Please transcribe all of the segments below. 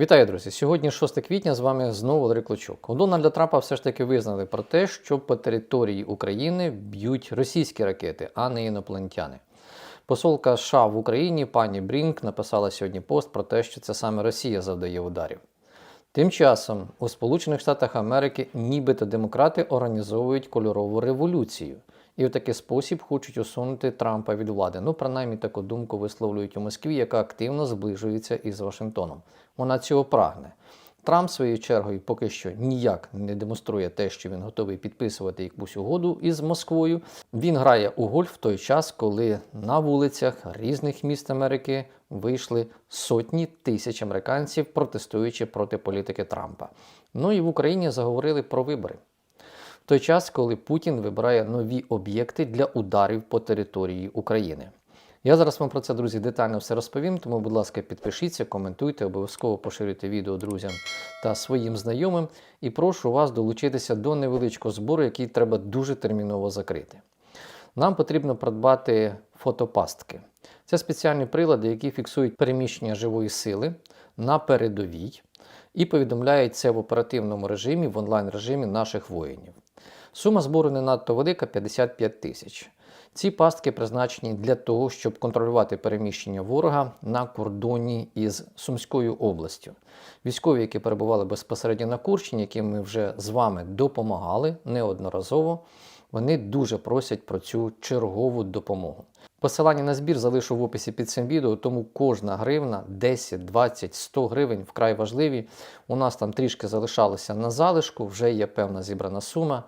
Вітаю, друзі! Сьогодні 6 квітня з вами знову Валерій Клочок. У Дональда Трампа все ж таки визнали про те, що по території України б'ють російські ракети, а не інопланетяни. Посолка США в Україні пані Брінк написала сьогодні пост про те, що це саме Росія завдає ударів. Тим часом у Сполучених Штатах Америки нібито демократи організовують кольорову революцію і в такий спосіб хочуть усунути Трампа від влади. Ну, принаймні таку думку висловлюють у Москві, яка активно зближується із Вашингтоном. Вона цього прагне. Трамп своєю чергою поки що ніяк не демонструє те, що він готовий підписувати якусь угоду із Москвою. Він грає у гольф в той час, коли на вулицях різних міст Америки вийшли сотні тисяч американців, протестуючи проти політики Трампа. Ну і в Україні заговорили про вибори. В той час, коли Путін вибирає нові об'єкти для ударів по території України. Я зараз вам про це, друзі, детально все розповім, тому, будь ласка, підпишіться, коментуйте, обов'язково поширюйте відео друзям та своїм знайомим. І прошу вас долучитися до невеличкого збору, який треба дуже терміново закрити. Нам потрібно придбати фотопастки. Це спеціальні прилади, які фіксують переміщення живої сили на передовій і повідомляють це в оперативному режимі, в онлайн режимі наших воїнів. Сума збору не надто велика 55 тисяч. Ці пастки призначені для того, щоб контролювати переміщення ворога на кордоні із Сумською областю. Військові, які перебували безпосередньо на Курщині, яким ми вже з вами допомагали неодноразово, вони дуже просять про цю чергову допомогу. Посилання на збір залишу в описі під цим відео, тому кожна гривна 10, 20, 100 гривень вкрай важливі. У нас там трішки залишалося на залишку, вже є певна зібрана сума,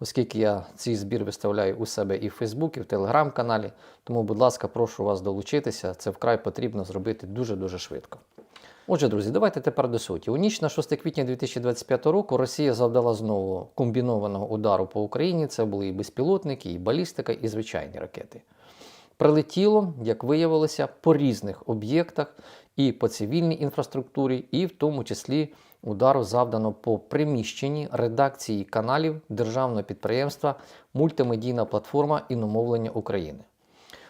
оскільки я цей збір виставляю у себе і в Фейсбуці, і в телеграм-каналі. Тому, будь ласка, прошу вас долучитися. Це вкрай потрібно зробити дуже-дуже швидко. Отже, друзі, давайте тепер до суті. У ніч на 6 квітня 2025 року Росія завдала знову комбінованого удару по Україні. Це були і безпілотники, і балістика, і звичайні ракети. Прилетіло, як виявилося, по різних об'єктах і по цивільній інфраструктурі, і в тому числі удару завдано по приміщенні редакції каналів державного підприємства Мультимедійна платформа іномовлення України.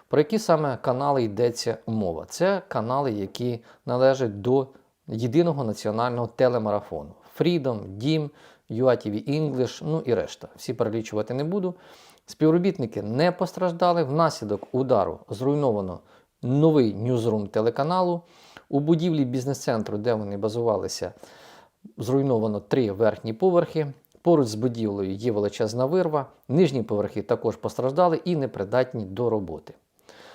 Про які саме канали йдеться мова? Це канали, які належать до єдиного національного телемарафону: Freedom, Дім, UATV English, ну і решта. Всі перелічувати не буду. Співробітники не постраждали. Внаслідок удару зруйновано новий ньюзрум телеканалу. У будівлі бізнес-центру, де вони базувалися, зруйновано три верхні поверхи. Поруч з будівлею є величезна вирва, нижні поверхи також постраждали і непридатні до роботи.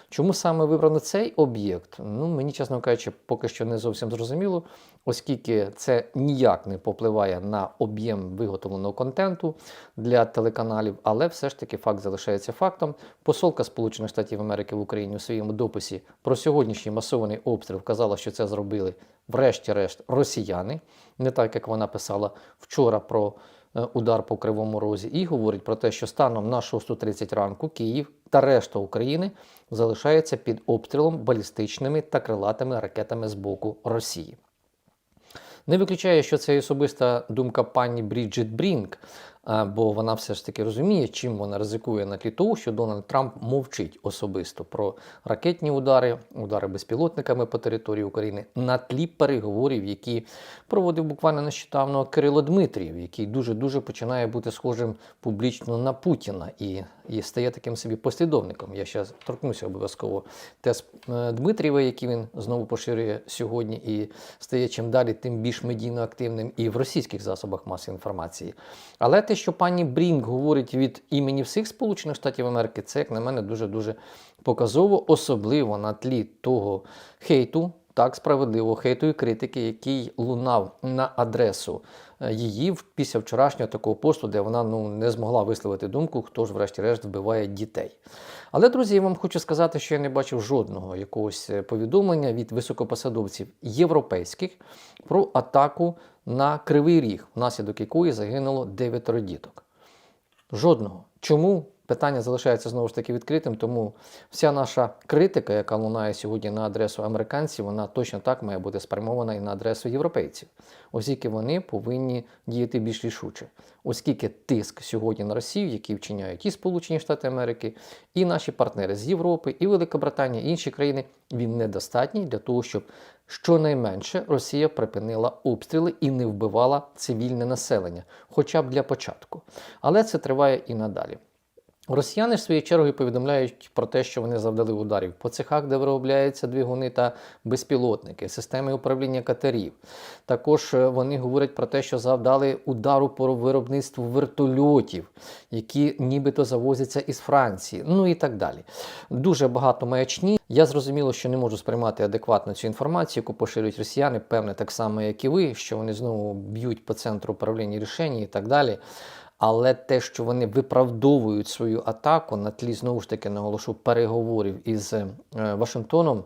Чому саме вибрано цей об'єкт? Ну, мені, чесно кажучи, поки що не зовсім зрозуміло, оскільки це ніяк не попливає на об'єм виготовленого контенту для телеканалів, але все ж таки факт залишається фактом. Посолка Сполучених Штатів Америки в Україні у своєму дописі про сьогоднішній масований обстріл вказала, що це зробили, врешті-решт, росіяни, не так як вона писала вчора про. Е, Удар по кривому розі і говорить про те, що станом на 6.30 ранку Київ та решта України залишається під обстрілом балістичними та крилатими ракетами з боку Росії. Не виключає, що це особиста думка пані Бріджит Брінк, бо вона все ж таки розуміє, чим вона ризикує на тлі того, що Дональд Трамп мовчить особисто про ракетні удари, удари безпілотниками по території України на тлі переговорів, які проводив буквально нещодавно Кирило Дмитрієв, який дуже дуже починає бути схожим публічно на Путіна. І, і стає таким собі послідовником. Я ще торкнуся обов'язково тез е, Дмитрієва, який він знову поширює сьогодні, і стає чим далі, тим більш медійно активним і в російських засобах масової інформації. Але те, що пані Брінк говорить від імені всіх Сполучених Штатів Америки, це, як на мене, дуже-дуже показово, особливо на тлі того хейту, так справедливого хейту і критики, який лунав на адресу е, її після вчорашнього такого посту, де вона ну, не змогла висловити думку, хто ж, врешті-решт, вбиває дітей. Але, друзі, я вам хочу сказати, що я не бачив жодного якогось е, повідомлення від високопосадовців європейських про атаку на Кривий Ріг, внаслідок якої загинуло дев'ятеро діток. Жодного. Чому? Питання залишається знову ж таки відкритим, тому вся наша критика, яка лунає сьогодні на адресу американців, вона точно так має бути спрямована і на адресу європейців, оскільки вони повинні діяти більш рішуче, оскільки тиск сьогодні на Росію, який вчиняють і Сполучені Штати Америки, і наші партнери з Європи, і Велика Британія, і інші країни, він недостатній для того, щоб щонайменше Росія припинила обстріли і не вбивала цивільне населення, хоча б для початку. Але це триває і надалі. Росіяни ж своєю чергою повідомляють про те, що вони завдали ударів по цехах, де виробляються двигуни та безпілотники, системи управління катерів. Також е, вони говорять про те, що завдали удару по виробництву вертольотів, які нібито завозяться із Франції, ну і так далі. Дуже багато маячні. Я зрозуміло, що не можу сприймати адекватно цю інформацію, яку поширюють росіяни, певне так само, як і ви, що вони знову б'ють по центру управління рішень і так далі. Але те, що вони виправдовують свою атаку на тлі знову ж таки наголошу переговорів із е, Вашингтоном,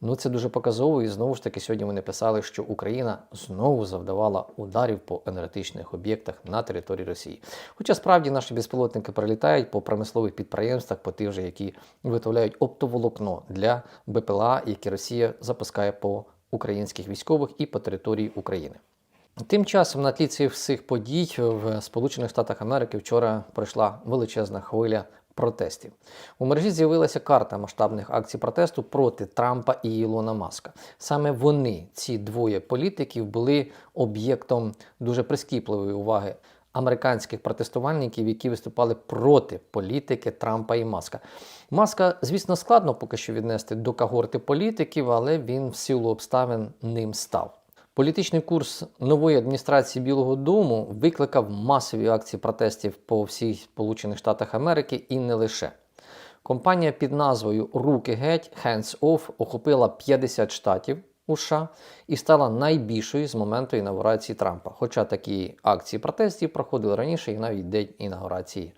ну це дуже показово. І знову ж таки сьогодні вони писали, що Україна знову завдавала ударів по енергетичних об'єктах на території Росії. Хоча справді наші безпілотники прилітають по промислових підприємствах, по тих же, які виготовляють оптоволокно для БПЛА, які Росія запускає по українських військових і по території України. Тим часом на тлі цих всіх подій в Сполучених Штатах Америки вчора пройшла величезна хвиля протестів. У мережі з'явилася карта масштабних акцій протесту проти Трампа і Ілона Маска. Саме вони, ці двоє політиків, були об'єктом дуже прискіпливої уваги американських протестувальників, які виступали проти політики Трампа і Маска. Маска, звісно, складно поки що віднести до когорти політиків, але він в силу обставин ним став. Політичний курс нової адміністрації Білого Дому викликав масові акції протестів по всіх Сполучених Штатах Америки і не лише. Компанія під назвою Руки геть Hands Off охопила 50 штатів у США і стала найбільшою з моменту інаугурації Трампа. Хоча такі акції протестів проходили раніше і навіть день інаугурації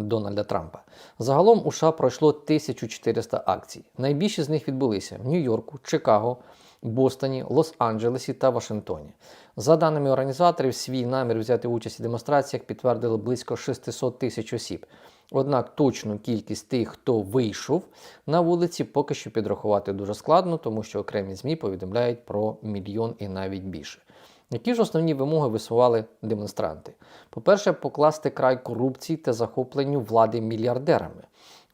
Дональда Трампа. Загалом у США пройшло 1400 акцій. Найбільші з них відбулися в Нью-Йорку, Чикаго. Бостоні, Лос-Анджелесі та Вашингтоні. За даними організаторів, свій намір взяти участь у демонстраціях підтвердили близько 600 тисяч осіб. Однак точну кількість тих, хто вийшов на вулиці, поки що підрахувати дуже складно, тому що окремі ЗМІ повідомляють про мільйон і навіть більше. Які ж основні вимоги висували демонстранти? По-перше, покласти край корупції та захопленню влади мільярдерами.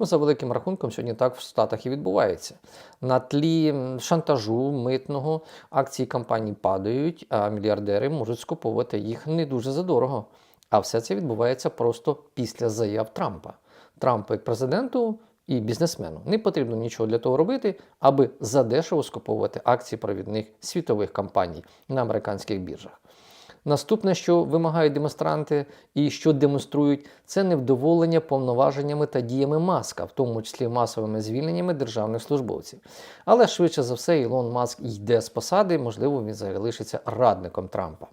Ну, за великим рахунком, сьогодні так в Штатах і відбувається. На тлі шантажу митного акції компаній падають, а мільярдери можуть скуповувати їх не дуже задорого. А все це відбувається просто після заяв Трампа. Трампу як президенту і бізнесмену не потрібно нічого для того робити, аби задешево скуповувати акції провідних світових компаній на американських біржах. Наступне, що вимагають демонстранти і що демонструють, це невдоволення повноваженнями та діями маска, в тому числі масовими звільненнями державних службовців. Але швидше за все, Ілон Маск йде з посади, можливо, він залишиться радником Трампа.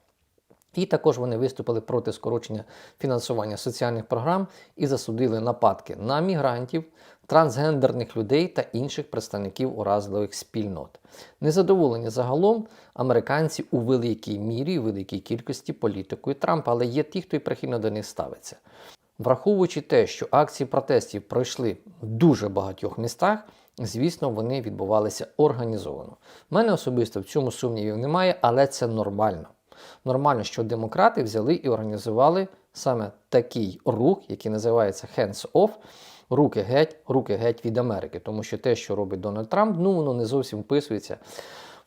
І також вони виступили проти скорочення фінансування соціальних програм і засудили нападки на мігрантів, трансгендерних людей та інших представників уразливих спільнот. Незадоволені загалом американці у великій мірі і великій кількості політикою Трампа, але є ті, хто й прихильно до них ставиться. Враховуючи те, що акції протестів пройшли в дуже багатьох містах, звісно, вони відбувалися організовано. У мене особисто в цьому сумнівів немає, але це нормально. Нормально, що демократи взяли і організували саме такий рух, який називається Hands Off, руки геть, руки геть від Америки. Тому що те, що робить Дональд Трамп, ну воно не зовсім вписується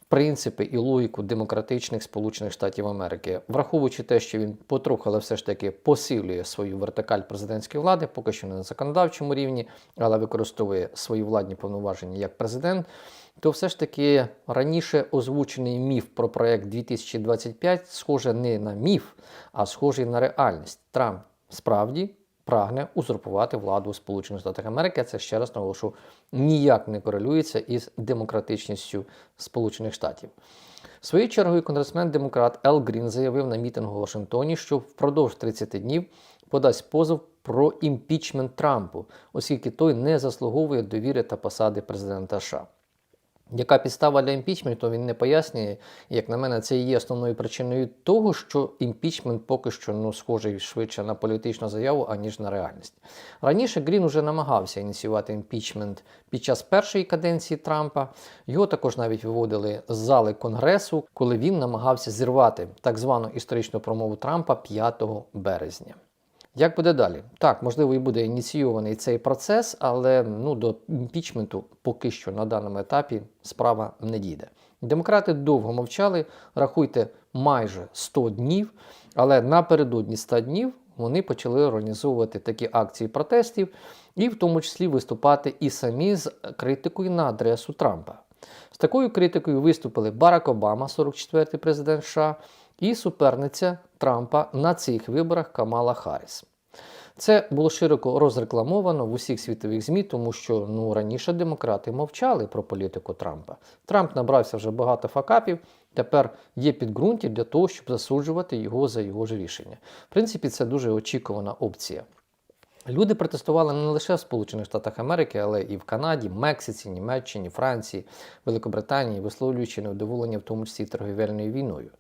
в принципи і логіку демократичних Сполучених Штатів Америки, враховуючи те, що він потроху, але все ж таки посилює свою вертикаль президентської влади, поки що не на законодавчому рівні, але використовує свої владні повноваження як президент. То все ж таки раніше озвучений міф про проект 2025 схоже не на міф, а схожий на реальність. Трамп справді прагне узурпувати владу у Сполучених Штатах Америки. Це ще раз наголошу, ніяк не корелюється із демократичністю Сполучених Штатів. Своєю чергою конгресмен-демократ Ел Грін заявив на мітингу у Вашингтоні, що впродовж 30 днів подасть позов про імпічмент Трампу, оскільки той не заслуговує довіри та посади президента США. Яка підстава для імпічменту, він не пояснює. Як на мене, це і є основною причиною того, що імпічмент поки що ну, схожий швидше на політичну заяву, аніж на реальність. Раніше Грін уже намагався ініціювати імпічмент під час першої каденції Трампа. Його також навіть виводили з зали Конгресу, коли він намагався зірвати так звану історичну промову Трампа 5 березня. Як буде далі? Так, можливо, і буде ініційований цей процес, але ну, до імпічменту поки що на даному етапі справа не дійде. Демократи довго мовчали, рахуйте майже 100 днів, але напередодні 100 днів вони почали організовувати такі акції протестів і в тому числі виступати і самі з критикою на адресу Трампа. З такою критикою виступили Барак Обама, 44-й президент США, і суперниця Трампа на цих виборах Камала Харріс. Це було широко розрекламовано в усіх світових ЗМІ, тому що ну раніше демократи мовчали про політику Трампа. Трамп набрався вже багато факапів. Тепер є підґрунті для того, щоб засуджувати його за його ж рішення. В принципі, це дуже очікувана опція. Люди протестували не лише в Сполучених Штатах Америки, але і в Канаді, Мексиці, Німеччині, Франції, Великобританії, висловлюючи невдоволення, в тому числі торговельною війною.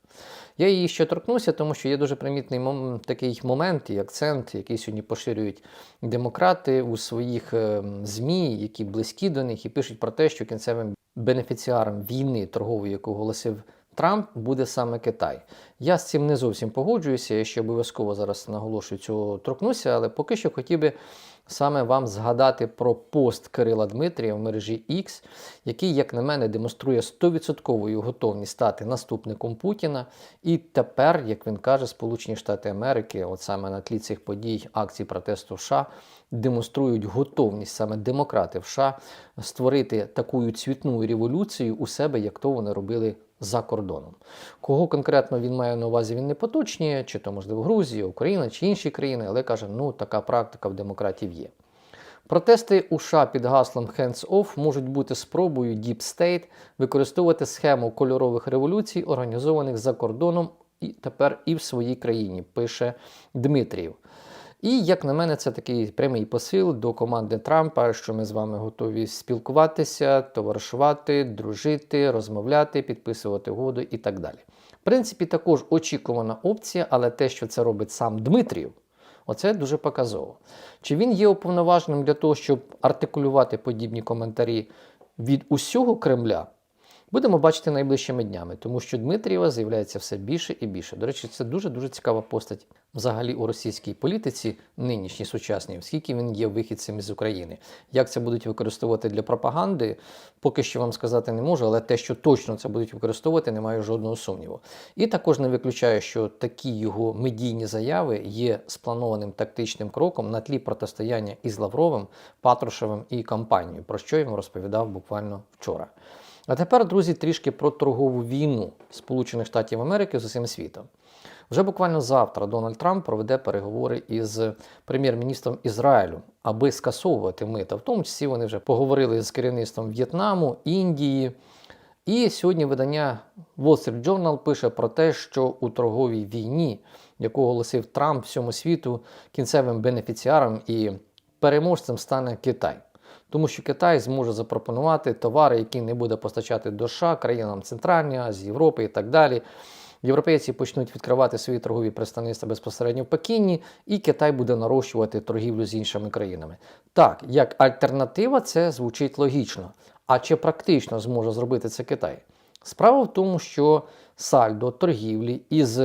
Я її ще торкнуся, тому що є дуже примітний мом... такий момент і акцент, який сьогодні поширюють демократи у своїх е, ЗМІ, які близькі до них, і пишуть про те, що кінцевим бенефіціаром війни торгової, яку оголосив Трамп, буде саме Китай. Я з цим не зовсім погоджуюся. Я ще обов'язково зараз наголошую цього торкнуся, але поки що хотів би саме вам згадати про пост Кирила Дмитрія в мережі X, який, як на мене, демонструє 100% готовність стати наступником Путіна. І тепер, як він каже, Сполучені Штати Америки, от саме на тлі цих подій, акцій протесту в США, демонструють готовність саме демократи в США створити таку цвітну революцію у себе, як то вони робили за кордоном. Кого конкретно він має на увазі, він не поточнює, чи то, можливо, Грузія, Україна чи інші країни, але каже, ну така практика в демократів є. Протести у США під гаслом Hands Off можуть бути спробою Deep State використовувати схему кольорових революцій, організованих за кордоном і тепер і в своїй країні, пише Дмитрієв. І, як на мене, це такий прямий посил до команди Трампа, що ми з вами готові спілкуватися, товаришувати, дружити, розмовляти, підписувати угоду і так далі. В принципі, також очікувана опція, але те, що це робить сам Дмитрів, оце дуже показово. Чи він є уповноваженим для того, щоб артикулювати подібні коментарі від усього Кремля? Будемо бачити найближчими днями, тому що Дмитрієва з'являється все більше і більше. До речі, це дуже-дуже цікава постать взагалі у російській політиці, нинішній сучасній, оскільки він є вихідцем із України. Як це будуть використовувати для пропаганди, поки що вам сказати не можу, але те, що точно це будуть використовувати, не маю жодного сумніву. І також не виключаю, що такі його медійні заяви є спланованим тактичним кроком на тлі протистояння із Лавровим, Патрушевим і компанією, про що я вам розповідав буквально вчора. А тепер, друзі, трішки про торгову війну Сполучених Штатів Америки з усім світом. Вже буквально завтра Дональд Трамп проведе переговори із прем'єр-міністром Ізраїлю, аби скасовувати мита. В тому числі вони вже поговорили з керівництвом В'єтнаму, Індії. І сьогодні видання Wall Street Journal пише про те, що у торговій війні, яку оголосив Трамп всьому світу, кінцевим бенефіціаром і переможцем стане Китай. Тому що Китай зможе запропонувати товари, які не буде постачати до США, країнам Центральної Азії, Європи і так далі. Європейці почнуть відкривати свої торгові представництва безпосередньо в Пекіні, і Китай буде нарощувати торгівлю з іншими країнами. Так, як альтернатива, це звучить логічно. А чи практично зможе зробити це Китай? Справа в тому, що сальдо торгівлі із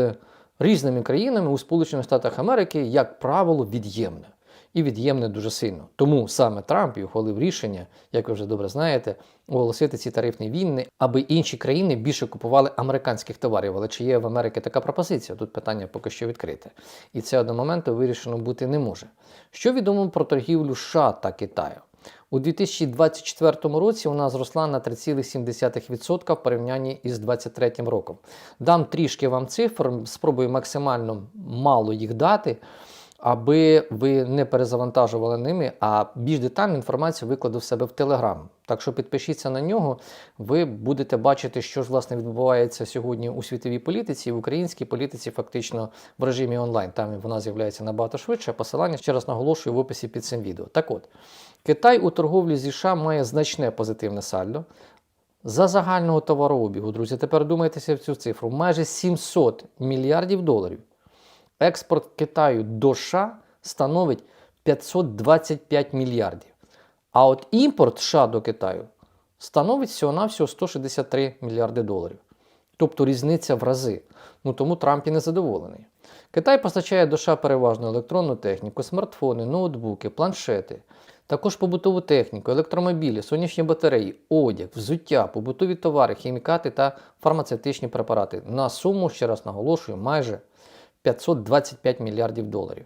різними країнами у Сполучених Штатах Америки, як правило, від'ємне і від'ємне дуже сильно. Тому саме Трамп і ухвалив рішення, як ви вже добре знаєте, оголосити ці тарифні війни, аби інші країни більше купували американських товарів. Але чи є в Америці така пропозиція? Тут питання поки що відкрите. І це до моменту вирішено бути не може. Що відомо про торгівлю США та Китаю? У 2024 році вона зросла на 3,7% в порівнянні із 2023 роком. Дам трішки вам цифр, спробую максимально мало їх дати аби ви не перезавантажували ними, а більш детальну інформацію викладу в себе в Телеграм. Так що підпишіться на нього, ви будете бачити, що ж власне відбувається сьогодні у світовій політиці, в українській політиці, фактично в режимі онлайн. Там вона з'являється набагато швидше. Посилання ще раз наголошую в описі під цим відео. Так от, Китай у торговлі зі США має значне позитивне сальдо. За загального товарообігу, друзі, тепер думайтеся в цю цифру, майже 700 мільярдів доларів. Експорт Китаю до США становить 525 мільярдів. А от імпорт США до Китаю становить всього-навсього 163 мільярди доларів. Тобто різниця в рази. Ну тому Трамп і не задоволений. Китай постачає до США переважно електронну техніку, смартфони, ноутбуки, планшети, також побутову техніку, електромобілі, сонячні батареї, одяг, взуття, побутові товари, хімікати та фармацевтичні препарати на суму, ще раз наголошую, майже 525 мільярдів доларів.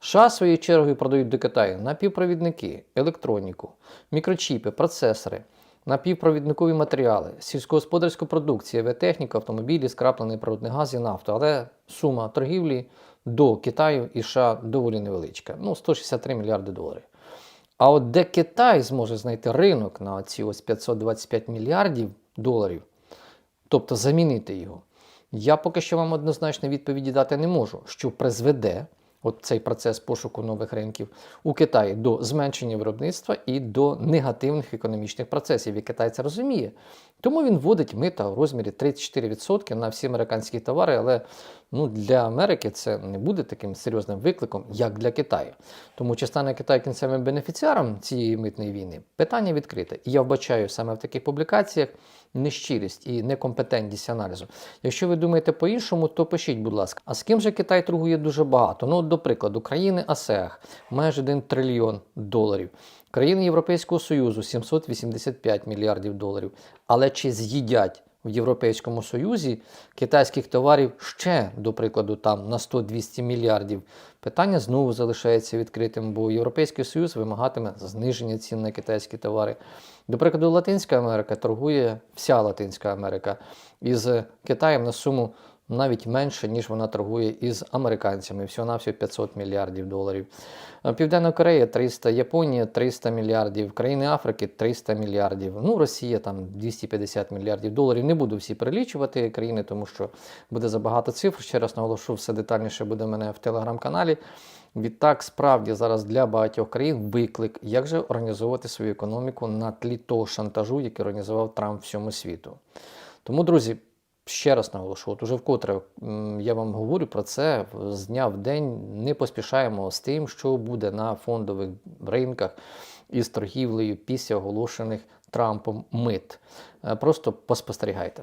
США своєю чергою продають до Китаю напівпровідники, електроніку, мікрочіпи, процесори, напівпровідникові матеріали, сільськогосподарську продукцію, авіатехніку, автомобілі, скраплений природний газ і нафту. Але сума торгівлі до Китаю і США доволі невеличка. Ну, 163 мільярди доларів. А от де Китай зможе знайти ринок на ці ось 525 мільярдів доларів, тобто замінити його, я поки що вам однозначно відповіді дати не можу, що призведе от цей процес пошуку нових ринків у Китаї до зменшення виробництва і до негативних економічних процесів. І Китай це розуміє. Тому він вводить мита у розмірі 34% на всі американські товари, але ну, для Америки це не буде таким серйозним викликом, як для Китаю. Тому чи стане Китай кінцевим бенефіціаром цієї митної війни? Питання відкрите. І я вбачаю саме в таких публікаціях нещирість і некомпетентність аналізу. Якщо ви думаєте по-іншому, то пишіть, будь ласка. А з ким же Китай торгує дуже багато? Ну, до прикладу, країни АСЕАГ майже 1 трильйон доларів. Країни Європейського Союзу 785 мільярдів доларів. Але чи з'їдять в Європейському Союзі китайських товарів ще, до прикладу, там на 100-200 мільярдів? Питання знову залишається відкритим, бо Європейський Союз вимагатиме зниження цін на китайські товари. До прикладу, Латинська Америка торгує вся Латинська Америка із Китаєм на суму навіть менше, ніж вона торгує із американцями, всього на всього 500 мільярдів доларів. Південна Корея 300, Японія 300 мільярдів, країни Африки 300 мільярдів. Ну, Росія там 250 мільярдів доларів. Не буду всі перелічувати країни, тому що буде забагато цифр. Ще раз наголошу, все детальніше буде в мене в телеграм-каналі. Відтак, справді зараз для багатьох країн виклик, як же організовувати свою економіку на тлі того шантажу, який організував Трамп всьому світу. Тому, друзі, ще раз наголошу, от уже вкотре я вам говорю про це з дня в день. Не поспішаємо з тим, що буде на фондових ринках із торгівлею після оголошених Трампом мит. Е, Просто поспостерігайте.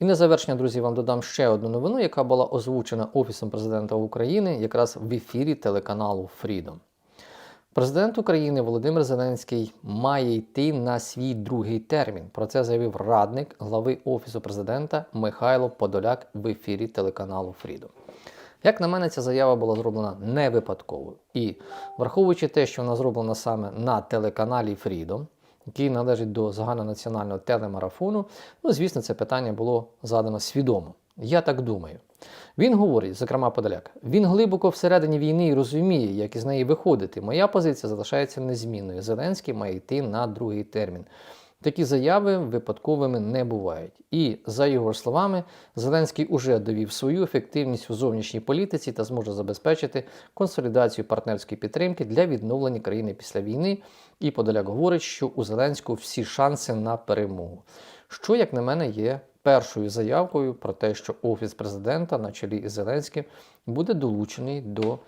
І на завершення, друзі, вам додам ще одну новину, яка була озвучена Офісом президента України якраз в ефірі телеканалу Freedom. Президент України Володимир Зеленський має йти на свій другий термін. Про це заявив радник глави Офісу президента Михайло Подоляк в ефірі телеканалу Freedom. Як на мене, ця заява була зроблена не випадково. І враховуючи те, що вона зроблена саме на телеканалі Freedom, який належить до загальнонаціонального телемарафону, ну, звісно, це питання було задано свідомо. Я так думаю. Він говорить, зокрема Подоляк, він глибоко всередині війни і розуміє, як із неї виходити. Моя позиція залишається незмінною. Зеленський має йти на другий термін. Такі заяви випадковими не бувають. І за його словами, Зеленський уже довів свою ефективність у зовнішній політиці та зможе забезпечити консолідацію партнерської підтримки для відновлення країни після війни. І Подоляк говорить, що у Зеленського всі шанси на перемогу. Що, як на мене, є першою заявкою про те, що офіс президента на чолі із Зеленським буде долучений до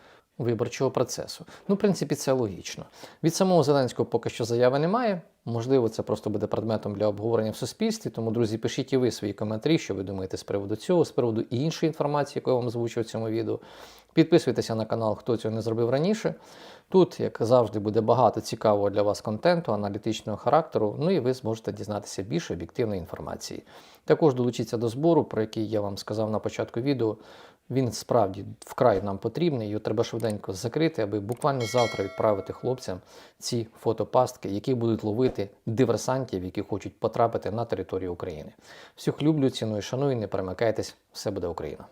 виборчого процесу. Ну, в принципі, це логічно. Від самого Зеленського поки що заяви немає. Можливо, це просто буде предметом для обговорення в суспільстві. Тому, друзі, пишіть і ви свої коментарі, що ви думаєте з приводу цього, з приводу іншої інформації, яку я вам озвучив в цьому відео. Підписуйтеся на канал, хто цього не зробив раніше. Тут, як завжди, буде багато цікавого для вас контенту, аналітичного характеру. Ну і ви зможете дізнатися більше об'єктивної інформації. Також долучіться до збору, про який я вам сказав на початку відео. Він справді вкрай нам потрібний, його треба швиденько закрити, аби буквально завтра відправити хлопцям ці фотопастки, які будуть ловити диверсантів, які хочуть потрапити на територію України. Всіх люблю, ціную, шаную, не перемикайтесь, все буде Україна.